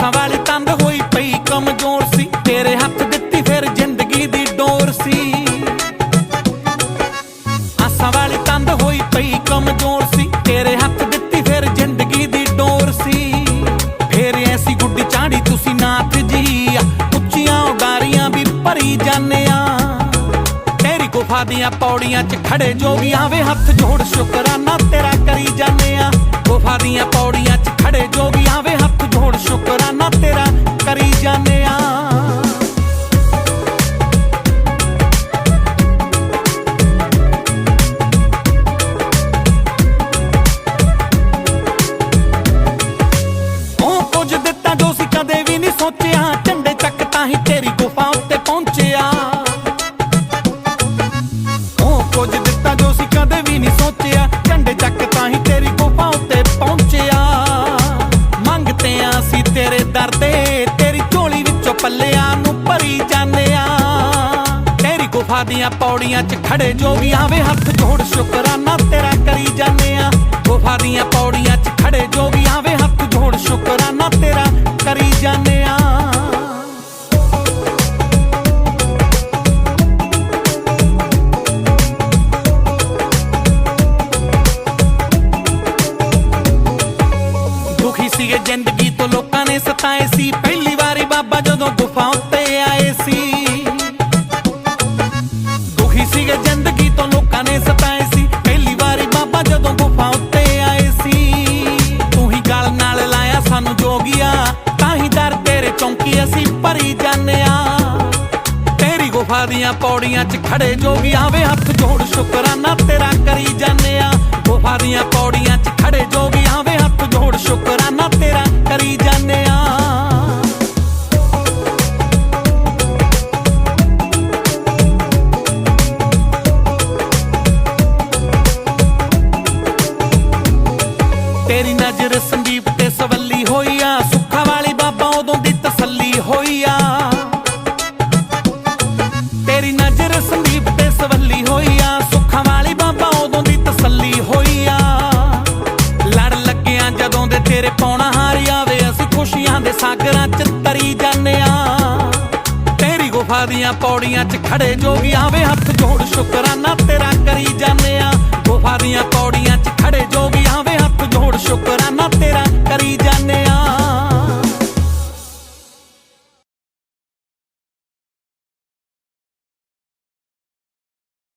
ਆਸਾਂ ਵਾਲੀ ਤੰਦ ਹੋਈ ਪਈ, ਕਮਜ਼ੋਰ ਸੀ। ਤੇਰੇ ਹੱਥ ਦਿੱਤੀ ਫਿਰ ਜ਼ਿੰਦਗੀ ਦੀ ਡੋਰ ਸੀ। ਆਸਾਂ ਵਾਲੀ ਤੰਦ ਹੋਈ ਪਈ, ਕਮਜ਼ੋਰ ਸੀ। ਤੇਰੇ ਹੱਥ ਦਿੱਤੀ ਫਿਰ ਜ਼ਿੰਦਗੀ ਦੀ ਡੋਰ ਸੀ। ਫੇਰ ਐਸੀ ਗੁੱਡੀ ਚਾੜੀ ਤੁਸੀਂ ਨਾਥ ਜੀ ਉੱਚੀਆਂ ਉਡਾਰੀਆਂ ਵੀ ਭਰੀ ਜਾਂਦੇ ਆ। ਤੇਰੀ ਗੁਫਾ ਦੀਆਂ ਪੌੜੀਆਂ 'ਚ ਖੜੇ ਜੋਗੀਆਂ ਵੇ ਹੱਥ ਜੋੜ, ਸ਼ੁਕਰਾਨਾ ਤੇਰਾ ਕਰੀ ਜਾਂਦੇ ਆ। ਗੁਫਾ ਦੀਆਂ ਪੌੜੀਆਂ ਹੀ ਤੇਰੀ ਗੁਫਾ ਉੱਤੇ ਪਹੁੰਚਿਆ। ਉਹ ਕੁਝ ਦਿੱਤਾ ਜੋ ਸੀ ਕਦੇ ਵੀ ਨਹੀਂ ਸੋਚਿਆ। ਝੰਡੇ ਚੱਕ ਤਾਂ ਹੀ ਤੇਰੀ ਗੁਫਾ ਉੱਤੇ ਪਹੁੰਚਿਆ। ਮੰਗਤੇ ਆਂ ਸੀ ਤੇਰੇ ਦਰ ਦੇ ਤੇਰੀ ਝੋਲੀ ਵਿੱਚੋਂ ਪੱਲਿਆਂ ਨੂੰ ਭਰੀ ਜਾਂਦੇ ਆ। ਤੇਰੀ ਗੁਫਾ ਦੀਆਂ ਪੌੜੀਆਂ 'ਚ ਖੜੇ ਜੋ ਵੀ ਆਵੇ ਹੱਥ ਜੋੜ, ਸ਼ੁਕਰਾਨਾ ਤੇਰਾ ਕਰੀ ਜਾਂਦੇ ਆ। ਗੁਫਾ ਦੀਆਂ ਪੌੜੀਆਂ 'ਚ ਖੜੇ ਜੋ ਵੀ ਆਵੇ ਹੱਥ ਜੋੜ, ਸ਼ੁਕਰਾਨਾ ਤੇਰਾ ਕਰੀ ਜਾਂਦੇ ਜ਼ਿੰਦਗੀ ਤੋਂ ਲੋਕਾਂ ਨੇ ਸਤਾਏ ਸੀ। ਪਹਿਲੀ ਵਾਰੀ ਬਾਬਾ ਜਦੋਂ ਗੁਫਾ ਉੱਤੇ ਆਏ ਸੀ। ਦੁਖੀ ਸੀਗੇ ਜ਼ਿੰਦਗੀ ਤੋਂ ਲੋਕਾਂ ਨੇ ਸਤਾਏ ਸੀ। ਪਹਿਲੀ ਵਾਰੀ ਬਾਬਾ ਜਦੋਂ ਗੁਫਾ ਉੱਤੇ ਆਏ ਸੀ। ਤੂੰ ਹੀ ਗਲ ਨਾਲ ਲਾਇਆ ਸਾਨੂੰ ਜੋਗੀਆ, ਤਾਂ ਹੀ ਦਰ ਤੇਰੇ ਚੌਂਕੀ ਅਸੀਂ ਭਰੀ ਜਾਂਦੇ ਆ ਤੇਰੀ ਗੁਫਾ ਦੀਆਂ ਪੌੜੀਆਂ 'ਚ ਖੜੇ ਜੋਗੀਆਂ ਵੇ ਹੱਥ ਜੋੜ, ਸ਼ੁਕਰਾਨਾ ਤੇਰਾ ਕਰੀ ਜਾਂਦੇ ਆ ਗੁਫਾ ਦੀਆਂ ਪੌੜੀਆਂ 'ਚ ਖੜੇ ਜੋ ਸ਼ੁਕਰਾਨਾ ਤੇਰਾ ਕਰੀ ਜਾਂਦੇ ਆ ਤੇਰੀ ਨਜ਼ਰ ਸੰਦੀਪ ਤੇ ਸਵੱਲੀ ਹੋਈ ਆ, ਸੁੱਖਾ ਵਾਲੀ ਬਾਬਾ ਉਦੋਂ ਦੀ ਤਸੱਲੀ ਹੋਈ ਆ। ਤੇਰੀ ਨਜ਼ਰ ਦੇ 'ਚ ਤਰੀ ਜਾਂਦੇ ਆ। ਤੇਰੀ ਗੁਫਾ ਦੀਆਂ ਪੌੜੀਆਂ 'ਚ ਖੜੇ ਜੋਗੀਆਂ ਵੇ